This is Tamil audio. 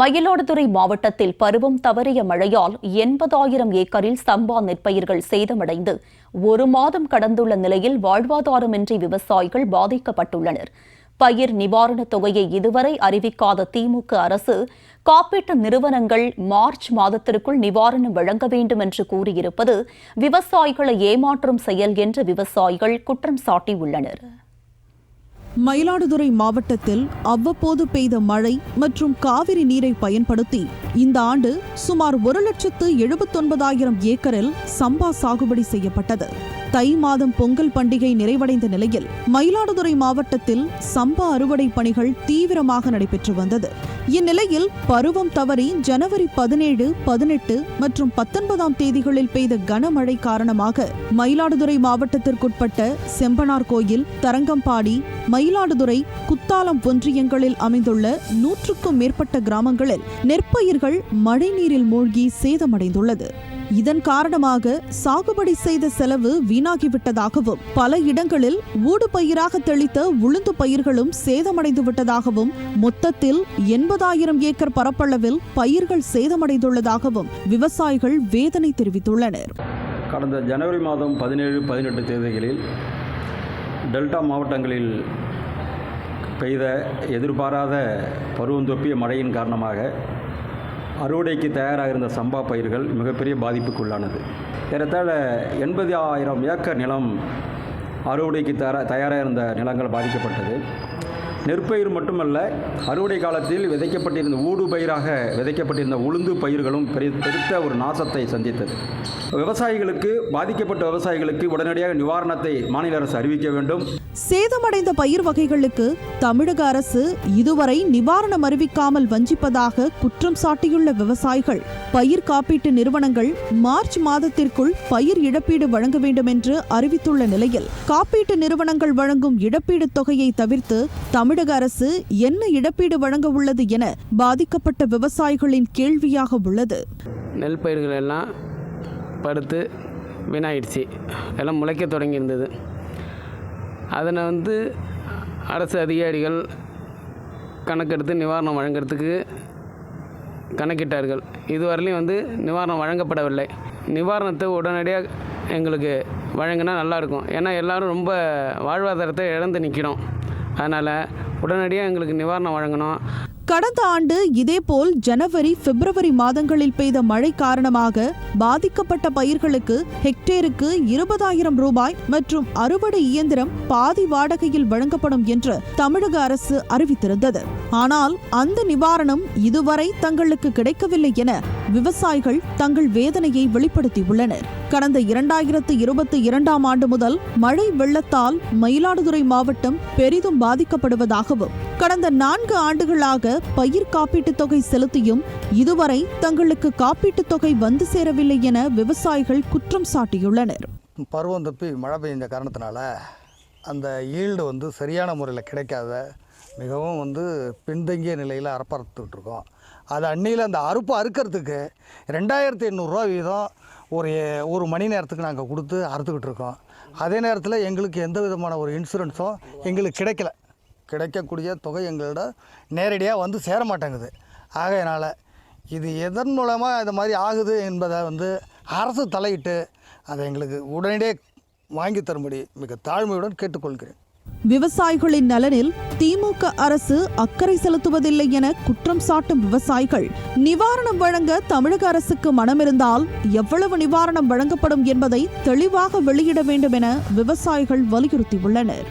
மயிலாடுதுறை மாவட்டத்தில் பருவம் தவறிய மழையால் எண்பதாயிரம் ஏக்கரில் சம்பா நெற்பயிர்கள் சேதமடைந்து ஒரு மாதம் கடந்துள்ள நிலையில் வாழ்வாதாரமின்றி விவசாயிகள் பாதிக்கப்பட்டுள்ளனர். பயிர் நிவாரணத் தொகையை இதுவரை அறிவிக்காத திமுக அரசு காப்பீட்டு நிறுவனங்கள் மார்ச் மாதத்திற்குள் நிவாரணம் வழங்க வேண்டும் என்று கூறியிருப்பது விவசாயிகளை ஏமாற்றும் செயல் என்று விவசாயிகள் குற்றம் சாட்டியுள்ளனர். மயிலாடுதுறை மாவட்டத்தில் அவ்வப்போது பெய்த மழை மற்றும் காவிரி நீரை பயன்படுத்தி இந்த ஆண்டு சுமார் ஒரு லட்சத்து எழுபத்தொன்பதாயிரம் ஏக்கரில் சம்பா சாகுபடி செய்யப்பட்டது. தை மாதம் பொங்கல் பண்டிகை நிறைவடைந்த நிலையில் மயிலாடுதுறை மாவட்டத்தில் சம்பா அறுவடை பணிகள் தீவிரமாக நடைபெற்று வந்தது. இந்நிலையில் பருவம் தவறி ஜனவரி பதினேழு பதினெட்டு மற்றும் பத்தொன்பதாம் தேதிகளில் பெய்த கனமழை காரணமாக மயிலாடுதுறை மாவட்டத்திற்குட்பட்ட செம்பனார் கோயில் தரங்கம்பாடி மயிலாடுதுறை குத்தாலம் ஒன்றியங்களில் அமைந்துள்ள நூற்றுக்கும் மேற்பட்ட கிராமங்களில் நெற்பயிர்கள் மழைநீரில் மூழ்கி சேதமடைந்துள்ளது. இதன் காரணமாக சாகுபடி செய்த செலவு வீணாகிவிட்டதாகவும் பல இடங்களில் ஊடு பயிராக தெளித்த உளுந்து பயிர்களும் சேதமடைந்து விட்டதாகவும் மொத்தத்தில் எண்பதாயிரம் ஏக்கர் பரப்பளவில் பயிர்கள் சேதமடைந்துள்ளதாகவும் விவசாயிகள் வேதனை தெரிவித்துள்ளனர். கடந்த ஜனவரி மாதம் பதினேழு பதினெட்டு தேதிகளில் டெல்டா மாவட்டங்களில் பெய்த எதிர்பாராத பருவந்தொப்பிய மழையின் காரணமாக அறுவடைக்கு தயாராக இருந்த சம்பா பயிர்கள் மிகப்பெரிய பாதிப்புக்குள்ளானது. ஏறத்தாழ எண்பது ஆயிரம் ஏக்கர் நிலம் அறுவடைக்கு தயார தயாராக இருந்த நிலங்கள் பாதிக்கப்பட்டது. நெற்பயிர் மட்டுமல்ல அறுவடை காலத்தில் விதைக்கப்பட்டிருந்த ஊடு பயிராக விதைக்கப்பட்டிருந்த உளுந்து பயிர்களும் பெரிய பெருத்த ஒரு நாசத்தை சந்தித்தது. விவசாயிகளுக்கு பாதிக்கப்பட்ட விவசாயிகளுக்கு உடனடியாக நிவாரணத்தை மாநில அரசு அறிவிக்க வேண்டும். சேதமடைந்த பயிர் வகைகளுக்கு தமிழக அரசு இதுவரை நிவாரணம் அறிவிக்காமல் வஞ்சிப்பதாக குற்றம் சாட்டியுள்ள விவசாயிகள். பயிர் காப்பீட்டு நிறுவனங்கள் மார்ச் மாதத்திற்குள் பயிர் இழப்பீடு வழங்க வேண்டும் என்று அறிவித்துள்ள நிலையில் காப்பீட்டு நிறுவனங்கள் வழங்கும் இழப்பீடு தொகையை தவிர்த்து தமிழக அரசு என்ன இழப்பீடு வழங்க உள்ளது என பாதிக்கப்பட்ட விவசாயிகளின் கேள்வியாக உள்ளது. நெல் பயிர்கள் எல்லாம் படுத்து வீணாயிடுச்சு. எல்லாம் முளைக்க தொடங்கியிருந்தது. அதனை வந்து அரசு அதிகாரிகள் கணக்கெடுத்து நிவாரணம் வழங்குறதுக்கு கணக்கிட்டார்கள். இதுவரையிலையும் வந்து நிவாரணம் வழங்கப்படவில்லை. நிவாரணத்தை உடனடியாக எங்களுக்கு வழங்கினா நல்லாயிருக்கும் ஏன்னா எல்லோரும் ரொம்ப வாழ்வாதாரத்தை இழந்து நிற்கிறோம் அதனால் உடனடியாக எங்களுக்கு நிவாரணம் வழங்கணும். கடந்த ஆண்டு இதேபோல் ஜனவரி பிப்ரவரி மாதங்களில் பெய்த மழை காரணமாக பாதிக்கப்பட்ட பயிர்களுக்கு ஹெக்டேருக்கு இருபதாயிரம் ரூபாய் மற்றும் அறுவடை இயந்திரம் பாதி வாடகையில் வழங்கப்படும் என்று தமிழக அரசு அறிவித்திருந்தது. ஆனால் அந்த நிவாரணம் இதுவரை தங்களுக்கு கிடைக்கவில்லை என விவசாயிகள் தங்கள் வேதனையை வெளிப்படுத்தியுள்ளனர். கடந்த இரண்டாயிரத்து இருபத்தி இரண்டாம் ஆண்டு முதல் மழை வெள்ளத்தால் மயிலாடுதுறை மாவட்டம் பெரிதும் பாதிக்கப்படுவதாகவும் கடந்த நான்கு ஆண்டுகளாக பயிர் காப்பீட்டுத் தொகை செலுத்தியும் இதுவரை தங்களுக்கு காப்பீட்டுத் தொகை வந்து சேரவில்லை என விவசாயிகள் குற்றம் சாட்டியுள்ளனர். பருவம் தப்பி மழை பெய்ஞ்ச காரணத்தினால அந்த ஈல்டு வந்து சரியான முறையில் கிடைக்காத மிகவும் வந்து பின்தங்கிய நிலையில் அறப்பறுத்துக்கிட்டு இருக்கோம். அது அன்னியில் அந்த அறுப்பு அறுக்கிறதுக்கு ரெண்டாயிரத்தி எண்ணூறுரூவா வீதம் ஒரு ஒரு மணி நேரத்துக்கு நாங்கள் கொடுத்து அறுத்துக்கிட்டு இருக்கோம். அதே நேரத்தில் எங்களுக்கு எந்த விதமான ஒரு இன்சூரன்ஸும் எங்களுக்கு கிடைக்கல. கிடைக்கக்கூடிய தொகை எங்களோட நேரடியாக வந்து சேர மாட்டேங்குது. ஆகையினால் இது எதன் மூலமாக இது மாதிரி ஆகுது என்பதை வந்து அரசு தலையிட்டு அதை எங்களுக்கு உடனடியே வாங்கி தரும்படி மிக தாழ்மையுடன் கேட்டுக்கொள்கிறேன். விவசாயிகளின் நலனில் திமுக அரசு அக்கறை செலுத்துவதில்லை என குற்றம் சாட்டும் விவசாயிகள். நிவாரணம் வழங்க தமிழக அரசுக்கு மனமிருந்தால் எவ்வளவு நிவாரணம் வழங்கப்படும் என்பதை தெளிவாக வெளியிட வேண்டும் என விவசாயிகள் வலியுறுத்தியுள்ளனர்.